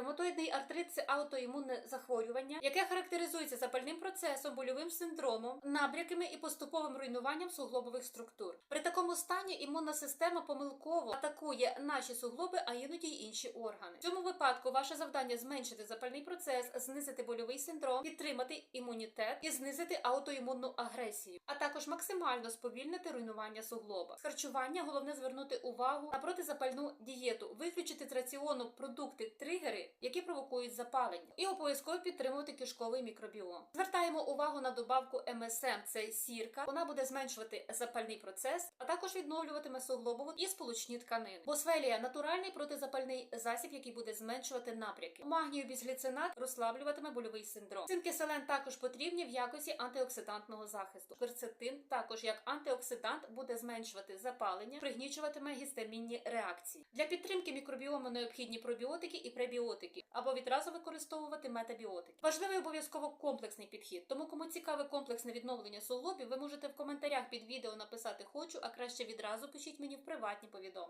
Ревматоїдний артрит це аутоімунне захворювання, яке характеризується запальним процесом, больовим синдромом, набряками і поступовим руйнуванням суглобових структур. При такому стані імунна система помилково атакує наші суглоби, а іноді й інші органи. В цьому випадку ваше завдання зменшити запальний процес, знизити больовий синдром, підтримати імунітет і знизити аутоімунну агресію, а також максимально сповільнити руйнування суглоба. З харчування головне звернути увагу на протизапальну дієту, виключити з раціону продукти тригери, які провокують запалення, і обов'язково підтримувати кишковий мікробіом. Звертаємо увагу на добавку МСМ, це сірка. Вона буде зменшувати запальний процес, а також відновлюватиме суглобову і сполучні тканини. Босвелія натуральний протизапальний засіб, який буде зменшувати напряки. Магнію бізгліцинат розслаблюватиме больовий синдром. Цинкіселен також потрібні в якості антиоксидантного захисту. Перцетин також як антиоксидант буде зменшувати запалення, пригнічуватиме гістамінні реакції. Для підтримки мікробіому необхідні пробіотики і пребіотики, або відразу використовувати метабіотики. Важливий обов'язково комплексний підхід. Тому, кому цікаве комплексне відновлення суглобів, ви можете в коментарях під відео написати хочу, а краще відразу пишіть мені в приватні повідомлення.